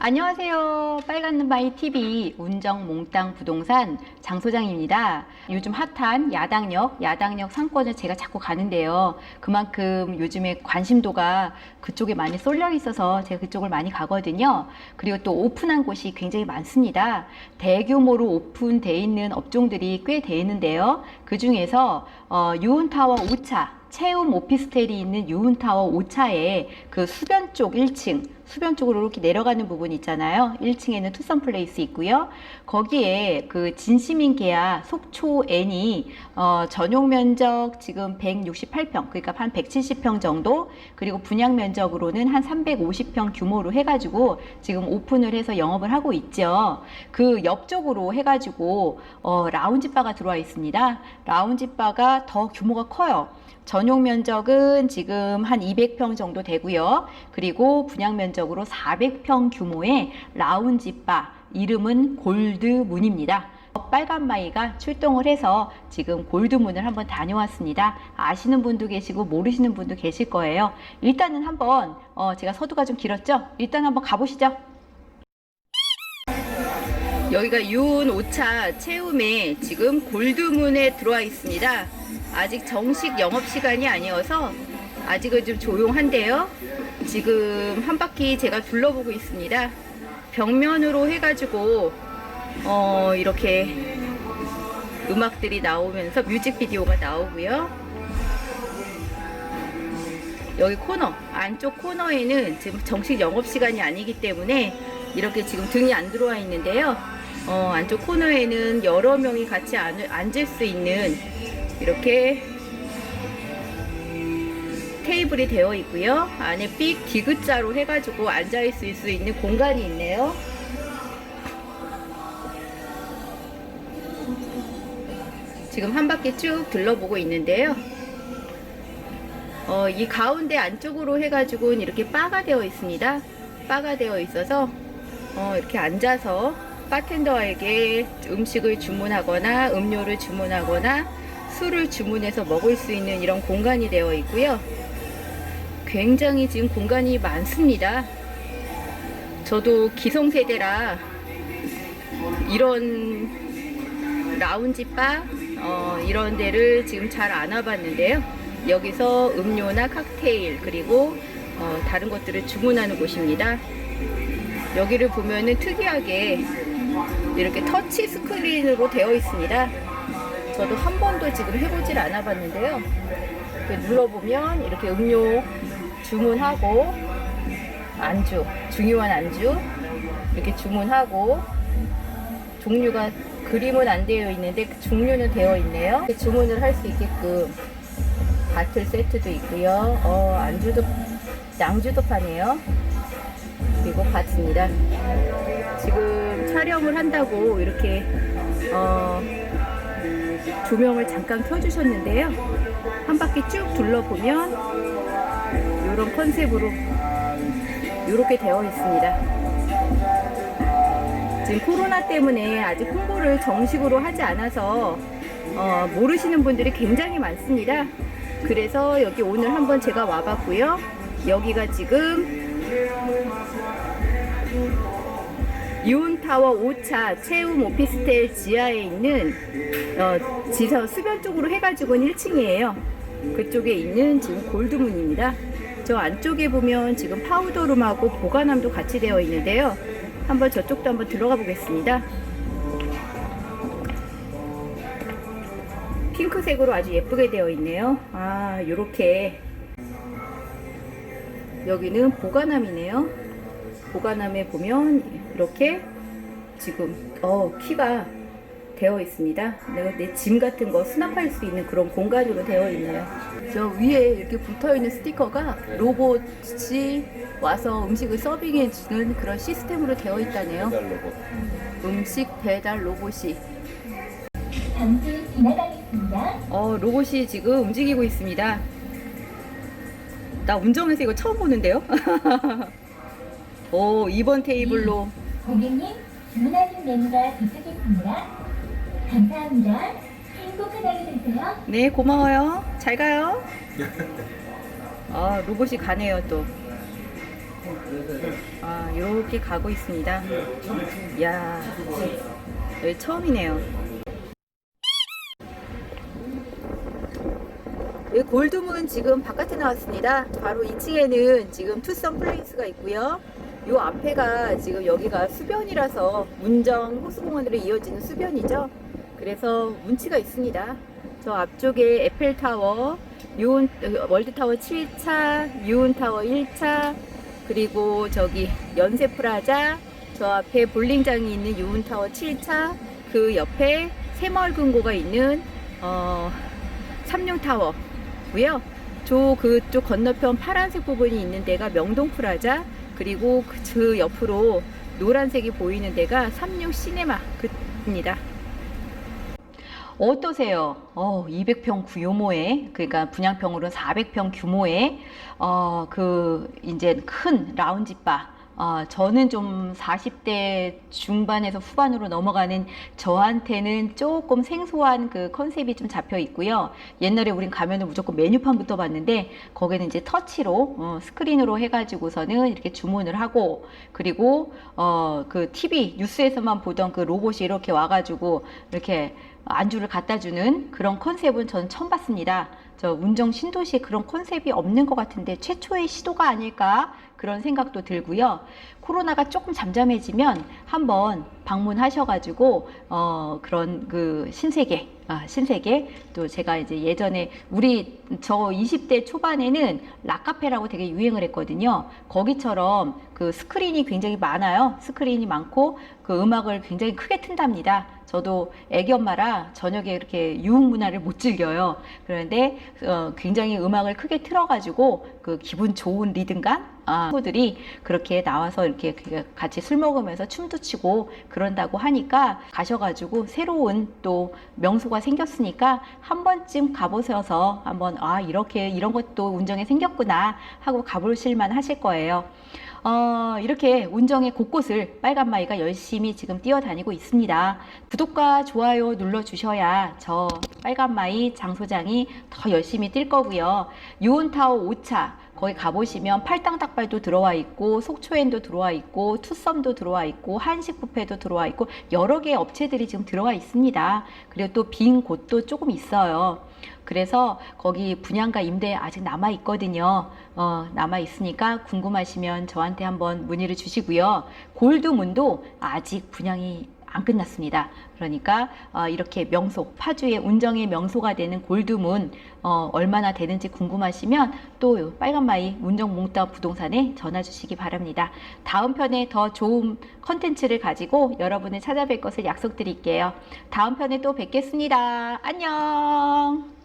안녕하세요. 빨간 바이 TV 운정 몽땅 부동산 장 소장입니다. 요즘 핫한 야당역, 야당역 상권을 제가 자꾸 가는데요. 그만큼 요즘에 관심도가 그쪽에 많이 쏠려 있어서 제가 그쪽을 많이 가거든요. 그리고 또 오픈한 곳이 굉장히 많습니다. 대규모로 오픈돼 있는 업종들이 꽤 돼 있는데요. 그 중에서 어, 유운타워 5차 채움 오피스텔이 있는 유운타워 5차에 그 수변 쪽 1층, 수변 쪽으로 이렇게 내려가는 부분 있잖아요. 1층에는 투썸 플레이스 있고요. 거기에 그 진시민 계야 속초 N이 어, 전용 면적 지금 168평, 그러니까 한 170평 정도, 그리고 분양 면적으로는 한 350평 규모로 해가지고 지금 오픈을 해서 영업을 하고 있죠. 그 옆쪽으로 해가지고 어, 라운지 바가 들어와 있습니다. 라운지 바가 더 규모가 커요. 전용 면적은 지금 한 200평 정도 되고요. 그리고 분양 면적으로 400평 규모의 라운지 바 이름은 골드문입니다. 빨간 마이가 출동을 해서 지금 골드문을 한번 다녀왔습니다. 아시는 분도 계시고 모르시는 분도 계실 거예요. 일단은 한번 어, 제가 서두가 좀 길었죠? 일단 한번 가보시죠. 여기가 유은 5차 채움에 지금 골드문에 들어와 있습니다. 아직 정식 영업 시간이 아니어서 아직은 좀 조용한데요. 지금 한 바퀴 제가 둘러보고 있습니다. 벽면으로 해가지고 어, 이렇게 음악들이 나오면서 뮤직비디오가 나오고요. 여기 코너 안쪽 코너에는 지금 정식 영업 시간이 아니기 때문에 이렇게 지금 등이 안 들어와 있는데요. 어, 안쪽 코너에는 여러 명이 같이 앉, 앉을 수 있는 이렇게 테이블이 되어 있고요. 안에 삑 디귿자로 해가지고 앉아 있을 수 있는 공간이 있네요. 지금 한 바퀴 쭉 둘러보고 있는데요. 어, 이 가운데 안쪽으로 해가지고는 이렇게 바가 되어 있습니다. 바가 되어 있어서 어, 이렇게 앉아서 바텐더에게 음식을 주문하거나 음료를 주문하거나 술을 주문해서 먹을 수 있는 이런 공간이 되어 있고요. 굉장히 지금 공간이 많습니다. 저도 기성세대라 이런 라운지 바 어, 이런 데를 지금 잘 안 와봤는데요. 여기서 음료나 칵테일 그리고 어, 다른 것들을 주문하는 곳입니다. 여기를 보면은 특이하게 이렇게 터치 스크린으로 되어 있습니다. 저도 한 번도 지금 해보질 않아 봤는데요. 눌러보면 이렇게 음료 주문하고 안주, 중요한 안주 이렇게 주문하고 종류가 그림은 안 되어 있는데 그 종류는 되어 있네요. 주문을 할 수 있게끔 바틀 세트도 있고요. 어, 안주도 양주도 파네요. 그리고 바트입니다. 지금 촬영을 한다고 이렇게 어, 조명을 잠깐 켜주셨는데요. 한 바퀴 쭉 둘러보면 이런 컨셉으로 이렇게 되어 있습니다. 지금 코로나 때문에 아직 홍보를 정식으로 하지 않아서 어, 모르시는 분들이 굉장히 많습니다. 그래서 여기 오늘 한번 제가 와봤고요. 여기가 지금 유운타워 5차 채움 오피스텔 지하에 있는 어, 지서 수변 쪽으로 해가지고는 1층이에요. 그쪽에 있는 지금 골드문입니다. 저 안쪽에 보면 지금 파우더룸하고 보관함도 같이 되어 있는데요. 한번 저쪽도 한번 들어가 보겠습니다. 핑크색으로 아주 예쁘게 되어 있네요. 아, 요렇게. 여기는 보관함이네요. 보관함에 보면 이렇게 지금 어 키가 되어 있습니다. 내가 내짐 같은 거 수납할 수 있는 그런 공간으로 되어 있네요. 저 위에 이렇게 붙어 있는 스티커가 로봇이 와서 음식을 서빙해 주는 그런 시스템으로 되어 있다네요. 음식 배달 로봇이 잠시 지나가겠습니다. 어 로봇이 지금 움직이고 있습니다. 나 운전해서 이거 처음 보는데요. 오 2번 테이블로 고객님, 주문하신 메뉴가 도착했습니다. 감사합니다. 행복한 하루 되세요. 네, 고마워요. 잘 가요. 아, 로봇이 가네요, 또. 아, 이렇게 가고 있습니다. 이야, 여기 처음이네요. 이 골드문 지금 바깥에 나왔습니다. 바로 2층에는 지금 투썸 플레이스가 있고요. 요 앞에가 지금 여기가 수변이라서 문정 호수공원으로 이어지는 수변이죠. 그래서 운치가 있습니다. 저 앞쪽에 에펠타워, 유은, 월드타워 7차, 유은타워 1차, 그리고 저기 연세프라자, 저 앞에 볼링장이 있는 유은타워 7차, 그 옆에 새마을금고가 있는 어, 삼룡타워고요. 저 그쪽 건너편 파란색 부분이 있는 데가 명동프라자, 그리고 그- 그 옆으로 노란색이 보이는 데가 삼룡 시네마입니다. 어떠세요? 어, 200평 규모의 그러니까 분양평으로 400평 규모의 어, 그 이제 큰 라운지 바. 어, 저는 좀 40대 중반에서 후반으로 넘어가는 저한테는 조금 생소한 그 컨셉이 좀 잡혀 있고요. 옛날에 우린 가면은 무조건 메뉴판부터 봤는데 거기는 이제 터치로 어, 스크린으로 해가지고서는 이렇게 주문을 하고 그리고 어, 그 TV 뉴스에서만 보던 그 로봇이 이렇게 와가지고 이렇게 안주를 갖다 주는 그런 컨셉은 저는 처음 봤습니다. 저 운정 신도시에 그런 컨셉이 없는 것 같은데 최초의 시도가 아닐까 그런 생각도 들고요. 코로나가 조금 잠잠해지면 한번 방문하셔가지고 어 그런 그 신세계 아 신세계 또 제가 이제 예전에 우리 저 20대 초반에는 락카페라고 되게 유행을 했거든요. 거기처럼 그 스크린이 굉장히 많아요. 스크린이 많고 그 음악을 굉장히 크게 튼답니다. 저도 애기 엄마라 저녁에 이렇게 유흥 문화를 못 즐겨요. 그런데 어, 굉장히 음악을 크게 틀어가지고 그 기분 좋은 리듬감 아, 친구들이 그렇게 나와서 이렇게 그 같이 술 먹으면서 춤도 추고 그런다고 하니까 가셔가지고 새로운 또 명소 가 생겼으니까 한 번쯤 가보셔서 한번 아 이렇게 이런 것도 운정에 생겼구나 하고 가보실만 하실 거예요. 어, 이렇게 운정의 곳곳을 빨간 마이가 열심히 지금 뛰어다니고 있습니다. 구독과 좋아요 눌러주셔야 저 빨간 마이 장소장이 더 열심히 뛸 거고요. 유온타워 5차 거기 가보시면 팔당 닭발도 들어와 있고 속초엔도 들어와 있고 투썸도 들어와 있고 한식 뷔페도 들어와 있고 여러 개의 업체들이 지금 들어와 있습니다. 그리고 또 빈 곳도 조금 있어요. 그래서 거기 분양가 임대 아직 남아 있거든요. 어, 남아 있으니까 궁금하시면 저한테 한번 문의를 주시고요. 골드문도 아직 분양이 안 끝났습니다. 그러니까 어, 이렇게 명소, 파주의 운정의 명소가 되는 골드문 어, 얼마나 되는지 궁금하시면 또 빨간마이 운정 몽따 부동산에 전화 주시기 바랍니다. 다음 편에 더 좋은 컨텐츠를 가지고 여러분을 찾아뵐 것을 약속드릴게요. 다음 편에 또 뵙겠습니다. 안녕.